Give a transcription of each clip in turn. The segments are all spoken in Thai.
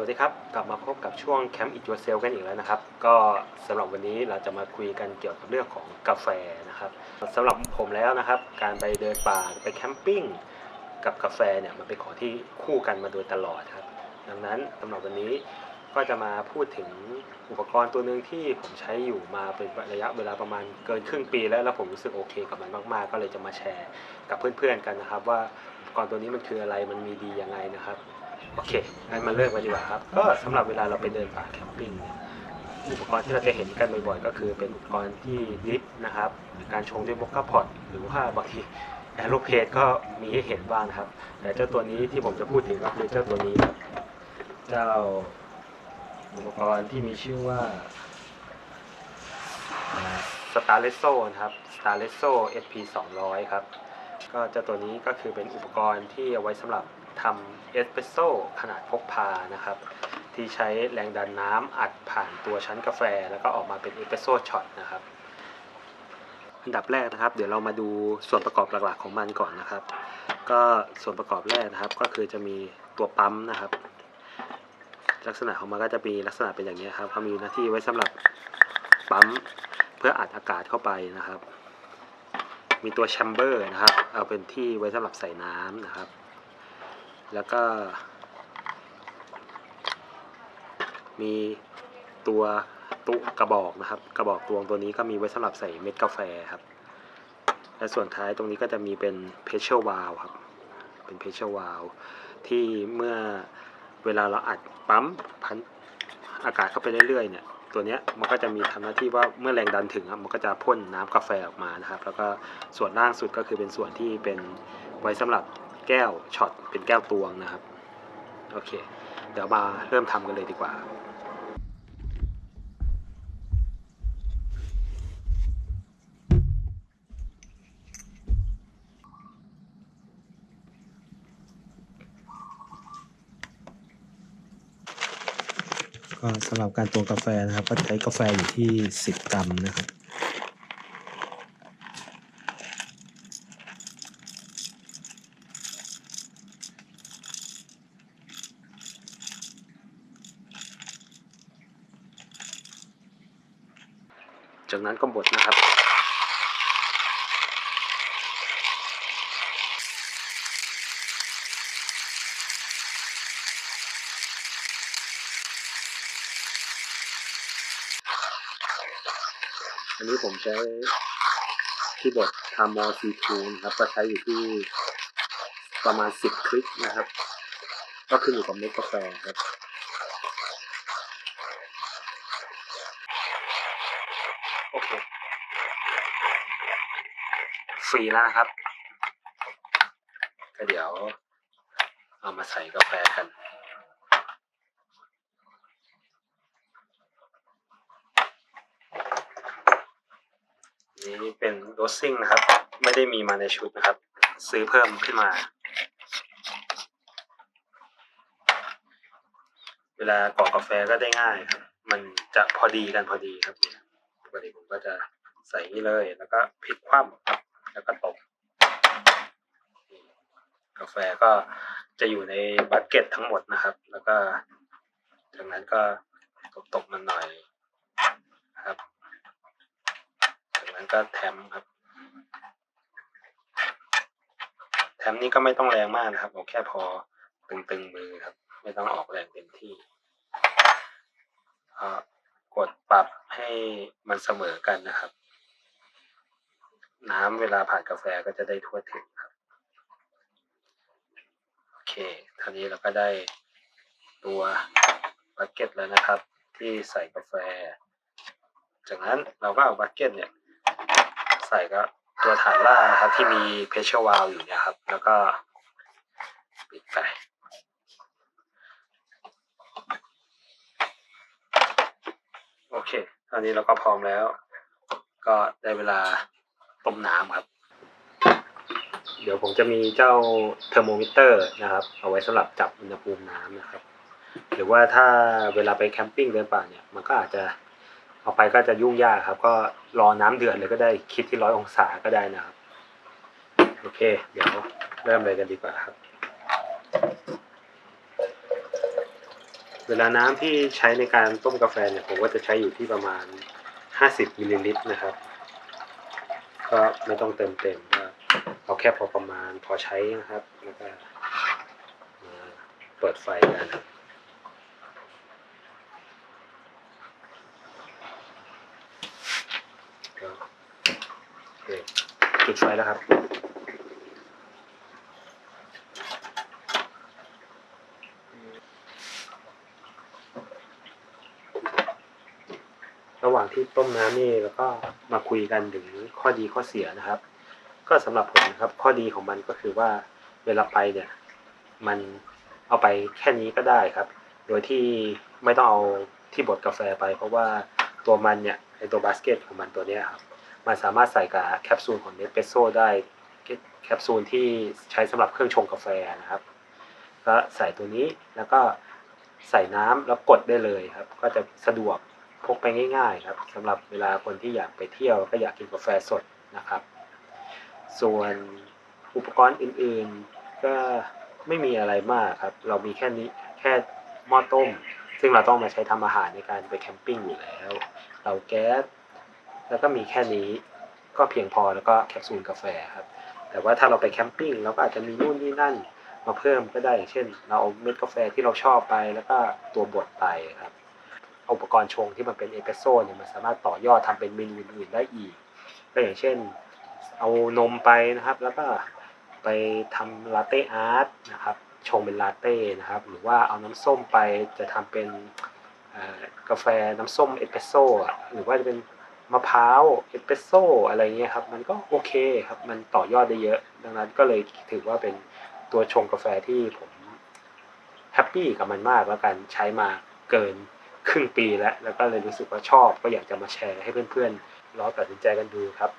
วัสดีครับ กลับมาพบกับช่วงแคมป์อิ y o เซลกันอีกแล้วนะครับ ก็สำหรับวันนี้เราจะมาคุยกันเกี่ยวกับเรื่องของกาแฟนะครับสำหรับผมแล้วนะครับ การไปเดินป่าไปแคมปิ้งกับกาแฟเนี่ยมันเป็นของที่คู่กันมาโดยตลอดครับ ดังนั้นสำหรับวันนี้ก็จะมาพูดถึงอุปกรณ์ตัวหนึ่งที่ผมใช้อยู่มาเป็นระยะเวลาประมาณเกินครึ่งปีแล้วแล้วผมรู้สึกโอเคกับมันมากๆ ก็เลยจะมาแชร์กับเพื่อนๆกันนะครับ ว่าอุปกรณ์ตัวนี้มันคืออะไรมันมีดียังไงนะครับ โอเคงั้นมาเริ่มกันดีกว่าครับ ก็สำหรับเวลาเราไปเดินป่าแคมปิ้งอุปกรณ์ที่เราจะเห็นกันบ่อยๆ ก็คือเป็นอุปกรณ์ที่ดริฟนะครับการชงด้วยมอคค่าพอตหรือว่าบางทีแอโรเพดก็มีให้เห็นบ้างครับ แต่เจ้าตัวนี้ที่ผมจะพูดถึงก็คือเจ้าตัวนี้ครับเจ้าอุปกรณ์ที่มีชื่อว่า s t a r l e s s o นะครับ s t a r l e s s o SP 200 ครับ ก็เจ้าตัวนี้ก็คือเป็นอุปกรณ์ที่เอาไว้สำหรับ ทำเอสเปรสโซ่ขนาดพกพานะครับ ที่ใช้แรงดันน้ำอัดผ่านตัวชั้นกาแฟ แล้วก็ออกมาเป็นเอสเปรสโซ่ช็อตนะครับ อันดับแรกนะครับ เดี๋ยวเรามาดูส่วนประกอบหลักๆของมันก่อนนะครับ ก็ส่วนประกอบแรกนะครับ ก็คือจะมีตัวปั๊มนะครับ ลักษณะของมันก็จะมีลักษณะเป็นอย่างนี้ครับเขามีหน้าที่ไว้สำหรับปั๊มเพื่ออัดอากาศเข้าไปนะครับมีตัวแชมเบอร์นะครับ เอาเป็นที่ไว้สำหรับใส่น้ำนะครับ แล้วก็ มีตัวตุกระบอกนะครับ กระบอกตวงตัวนี้ก็มีไว้สำหรับใส่เม็ดกาแฟครับ และส่วนท้ายตรงนี้ก็จะมีเป็นเพชเชอร์วาลครับ เป็นเพชเชอร์วาลที่เมื่อเวลาเราอัดปั๊มพันอากาศเข้าไปเรื่อยๆเนี่ยตัวนี้มันก็จะมีทำหน้าที่ว่าเมื่อแรงดันถึงมันก็จะพ่นน้ำกาแฟออกมานะครับ แล้วก็ส่วนล่างสุดก็คือเป็นส่วนที่เป็นไว้สำหรับ แก้วช็อตเป็นแก้วตวงนะครับ โอเค เดี๋ยวมาเริ่มทำกันเลยดีกว่าก็สำหรับการตวงกาแฟนะครับ ก็ใช้กาแฟอยู่ที่ 10 กรัมนะครับ นั้นก็บดนะครับ อันนี้ผมใช้ที่บดทามอซีทูนะครับ ก็ใช้อยู่ที่ประมาณ10คลิกนะครับ ก็ขึ้นอยู่กับเม็ดกาแฟครับ โอเคฟรีแล้วนะครับ ก็เดี๋ยว เอามาใส่กาแฟกันนี่เป็นโรสซิ่งนะครับ ไม่ได้มีมาในชุดนะครับ ซื้อเพิ่มขึ้นมา เวลากรอกกาแฟก็ได้ง่ายครับ มันจะพอดีกันพอดีครับเนี่ย ปกติผมก็จะใส่นี่เลยแล้วก็พลิกคว่ำครับ แล้วก็ตบกาแฟก็จะอยู่ในบัคเก็ตทั้งหมดนะครับ แล้วก็จากนั้นก็ตบๆมันหน่อยครับจากนั้นก็แทมครับ แทมนี่ก็ไม่ต้องแรงมากนะครับเอาแค่พอตึงๆมือครับ ไม่ต้องออกแรงเต็มที่กดปรับ ให้มันเสมอกันนะครับ น้ำเวลาผ่านกาแฟก็จะได้ทั่วถึงครับ โอเคท่านี้เราก็ได้ตัวบัคเก็ตแล้วนะครับ ที่ใส่กาแฟ จากนั้นเราก็เอาบัคเก็ตเนี่ย ใส่ก็ตัวฐานล่างนะครับ ที่มีเพชเชอร์วาลอยู่เนี่ยครับ แล้วก็ปิดไปโอเค ตอนนี้เราก็พร้อมแล้ว ก็ได้เวลาต้มน้ำครับ เดี๋ยวผมจะมีเจ้าเทอร์โมมิเตอร์นะครับ เอาไว้สำหรับจับอุณหภูมิน้ำนะครับ หรือว่าถ้าเวลาไปแคมปิ้งเดินป่าเนี่ย มันก็อาจจะเอาไปก็จะยุ่งยากครับ ก็รอน้ำเดือดเลยก็ได้คิดที่ร้อยองศาก็ได้นะครับ โอเค เดี๋ยวเริ่มเลยกันดีกว่าครับ เวลาน้ำที่ใช้ในการต้มกาแฟเนี่ยผมก็จะใช้อยู่ที่ประมาณ 50มิลลิลิตรนะครับ ก็ไม่ต้องเติมเต็มก็เอาแค่พอประมาณพอใช้นะครับ แล้วก็มาเปิดไฟกันครับก็โอเคจุดไฟแล้วครับ ระหว่างที่ต้มน้ำนี่แล้วก็มาคุยกันถึงข้อดีข้อเสียนะครับ ก็สำหรับผมนะครับ ข้อดีของมันก็คือว่าเวลาไปเนี่ย มันเอาไปแค่นี้ก็ได้ครับ โดยที่ไม่ต้องเอาที่บดกาแฟไป เพราะว่าตัวมันเนี่ยไอตัวบาสเกตของมันตัวเนี้ยครับมันสามารถใส่กับแคปซูลของเนสเปรสโซ่ได้แคปซูลที่ใช้สำหรับเครื่องชงกาแฟนะครับ ก็ใส่ตัวนี้แล้วก็ใส่น้ำแล้วกดได้เลยครับ ก็จะสะดวก พกไปง่าย ๆ ครับสำหรับเวลาคนที่อยากไปเที่ยวก็อยากกินกาแฟสดนะครับ ส่วนอุปกรณ์อื่นๆก็ไม่มีอะไรมากครับ เรามีแค่นี้แค่หม้อต้ม ซึ่งเราต้องมาใช้ทำอาหารในการไปแคมปิ้งอยู่แล้วเตาแก๊สแล้วก็มีแค่นี้ก็เพียงพอแล้วก็แคปซูลกาแฟครับ แต่ว่าถ้าเราไปแคมปิ้งเราก็อาจจะมีนู่นนี่นั่นมาเพิ่มก็ได้อย่างเช่น เราเอาเม็ดกาแฟที่เราชอบไปแล้วก็ตัวบดไปครับ อุปกรณ์ชงที่มันเป็นเอสเปรสโซ่เนี่ยมันสามารถต่อยอดทำเป็นเมนูอื่นๆได้อีกก็อย่างเช่น เอานมไปนะครับ แล้วก็ไปทำลาเต้อาร์ตนะครับชงเป็นลาเต้นะครับ หรือว่าเอาน้ำส้มไปจะทำเป็นกาแฟน้ำส้มเอสเปรสโซ่หรือว่าจะเป็นมะพร้าวเอสเปรสโซ่อะไรเงี้ยครับ มันก็โอเคครับ มันต่อยอดได้เยอะ ดังนั้นก็เลยถือว่าเป็นตัวชงกาแฟที่ผมแฮปปี้กับมันมากแล้วกันใช้มาเกิน ครึ่งปีแล้ว แล้วก็เลยรู้สึกว่าชอบ ก็อยากจะมาแชร์ให้เพื่อนๆลองตัดสินใจกันดูครับ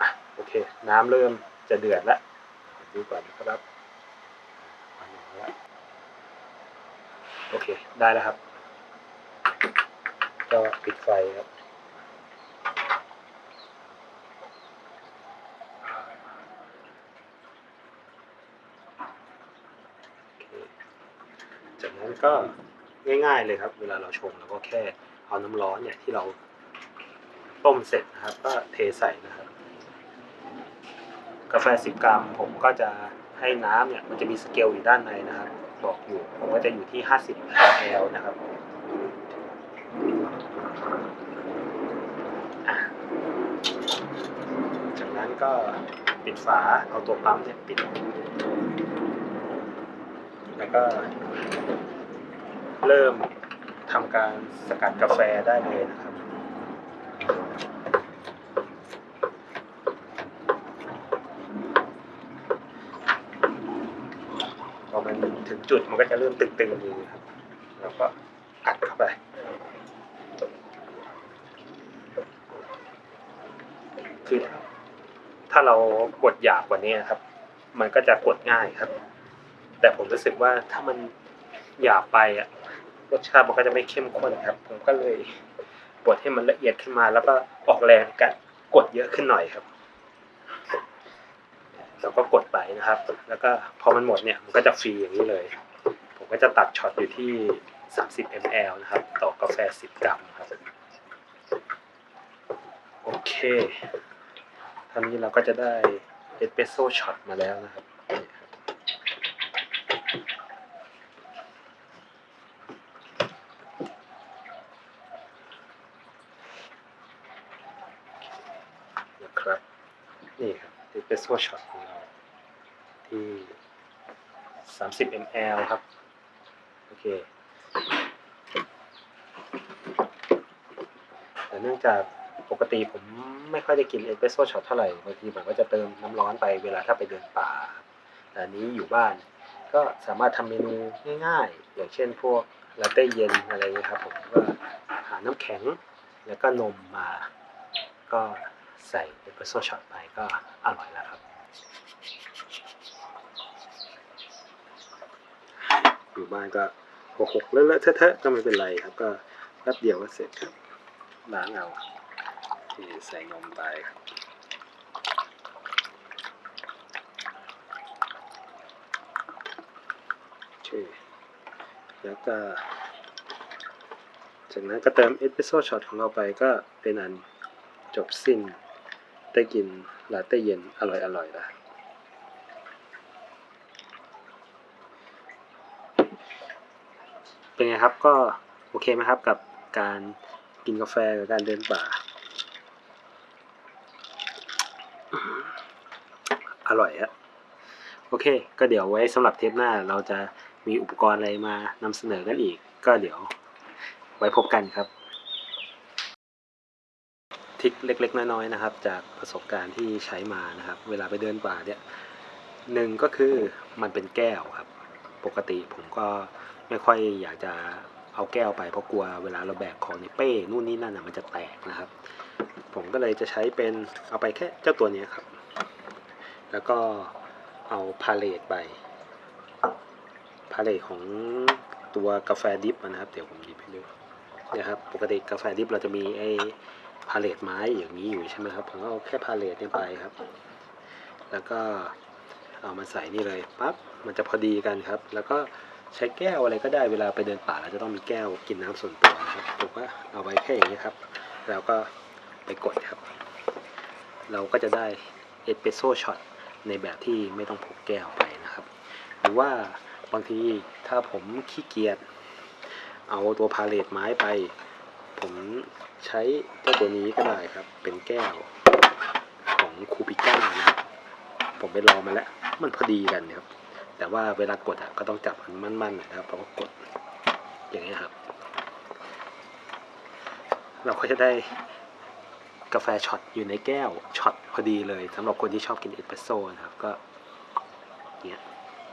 อะโอเค น้ำเริ่มจะเดือดแล้วดูก่อนนะครับโอเค ได้แล้วครับ ก็ปิดไฟครับ จากนั้นก็ ง่ายๆเลยครับ เวลาเราชงเราก็แค่เอาน้ำร้อนเนี่ยที่เราต้มเสร็จนะครับ ก็เทใส่นะครับ กาแฟ10กรัมผมก็จะให้น้ำเนี่ยมันจะมีสเกลอยู่ด้านในนะครับบอกอยู่ผมก็จะอยู่ที่ 50 ml นะครับจากนั้นก็ปิดฝาเอาตัวปั๊มเนี่ยปิด แล้วก็ เริ่มทำการสกัดกาแฟได้เลยนะครับ พอมันถึงจุดมันก็จะเริ่มตึงๆมือครับ แล้วก็อัดเข้าไปคือถ้าเรากดหยาบกว่านี้ครับ มันก็จะกดง่ายครับ แต่ผมรู้สึกว่าถ้ามันหยาบไปอะ รสชาติมันก็จะไม่เข้มข้นครับ ผมก็เลยบดให้มันละเอียดขึ้นมา แล้วก็ออกแรงกันกดเยอะขึ้นหน่อยครับแล้วก็กดไปนะครับ แล้วก็พอมันหมดเนี่ยมันก็จะฟรีอย่างนี้เลย ผมก็จะตัดช็อตอยู่ที่ 30 ml นะครับ ต่อกาแฟ 10 กรัมครับ โอเคท่านี้เราก็จะได้เอสเปรสโซ่ช็อตมาแล้ว นะครับ นี่ครับ เอสเปรสโซ่ช็อตของเราที่ 30 ml ครับ โอเค แต่เนื่องจากปกติผมไม่ค่อยได้กินเอสเปรสโซ่ช็อตเท่าไหร่บางทีผมก็จะเติมน้ำร้อนไปเวลาถ้าไปเดินป่า แต่นนี้อยู่บ้านก็สามารถทำเมนูง่ายๆ อย่างเช่นพวกลาเต้เย็นอะไรเงี้ยครับผมก็หาน้ำแข็งแล้วก็นมมา ก็ ใส่เอสเปรสโซ่ช็อตไปก็อร่อยแล้วครับอยู่บ้านก็หกๆเลอะๆเทอะๆก็ไม่เป็นไรครับ ก็แป๊บเดียวก็เสร็จครับล้างเอาที่ใส่นมไปครับคแล้วก็ จากนั้นก็เติมเอสเปรสโซ่ช็อตของเราไปก็เป็นอันจบสิ้น ได้กินลาเต้เย็นอร่อยๆแล้วเป็นไงครับก็โอเคไหมครับกับการกินกาแฟกับการเดินป่า อร่อยอะโอเค ก็เดี๋ยวไว้สำหรับเทปหน้าเราจะมีอุปกรณ์อะไรมานำเสนอกันอีก ก็เดี๋ยวไว้พบกันครับ ทิคเล็ก ๆ น้อยๆนะครับ จากประสบการณ์ที่ใช้มานะครับ เวลาไปเดินป่าเนี่ยหนึ่งก็คือมันเป็นแก้วครับ ปกติผมก็ไม่ค่อยอยากจะเอาแก้วไปเพราะกลัวเวลาเราแบกของในเป้นู่นนี่นั่นนะมันจะแตกนะครับ ผมก็เลยจะใช้เป็นเอาไปแค่เจ้าตัวนี้ครับ แล้วก็เอาพาเลตไปพาเลตของตัวกาแฟดิฟนะครับ เดี๋ยวผมหยิบให้ดูนี่ยครับ ปกติกาแฟดิฟเราจะมีไอ พาเลตไม้อย่างนี้อยู่ใช่ไหมครับ ผมก็เอาแค่พาเลตเนี่ยไปครับ แล้วก็เอามาใส่นี่เลยปั๊บมันจะพอดีกันครับ แล้วก็ใช้แก้วอะไรก็ได้เวลาไปเดินป่าเราจะต้องมีแก้วกินน้ำส่วนตัวนะครับผมก็เอาไว้แค่อย่างนี้ครับ แล้วก็ไปกดครับ เราก็จะได้เอสเปรสโซ่ช็อตในแบบที่ไม่ต้องพกแก้วไปนะครับ หรือว่าบางทีถ้าผมขี้เกียจเอาตัวพาเลตไม้ไป ผมใช้เจ้าตัวนี้ก็ได้ครับ เป็นแก้วของคูปิก้านะครับผมไปลองมาแล้ว มันพอดีกันครับ แต่ว่าเวลากดอะก็ต้องจับมันมั่นๆนะครับเพราะว่ากดอย่างนี้ยครับ เราก็จะได้กาแฟช็อตอยู่ในแก้วช็อตพอดีเลยสำหรับคนที่ชอบกินเอสเปรสโซ่นะครับก็เนี้ย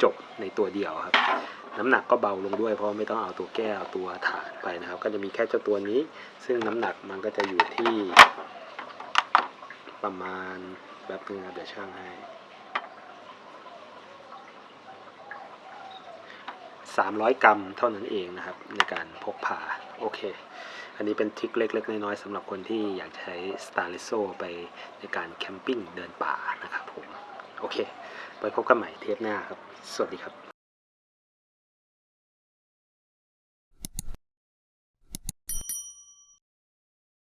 จบในตัวเดียวครับ น้ำหนักก็เบาลงด้วย เพราะไม่ต้องเอาตัวแก้วตัวถาดไปนะครับ ก็จะมีแค่เจ้าตัวนี้ ซึ่งน้ำหนักมันก็จะอยู่ที่ประมาณแบบนึงนะเดี๋ยวช่างให้300กรัมเท่านั้นเองนะครับ ในการพกพาโอเค อันนี้เป็นทริคเล็ก ๆ น้อยๆสำหรับคนที่อยากใช้ s t a r l i s o ไปในการแคมปิ้งเดินป่านะครับผม โอเค ไปพบกันใหม่เทปหน้าครับ สวัสดีครับ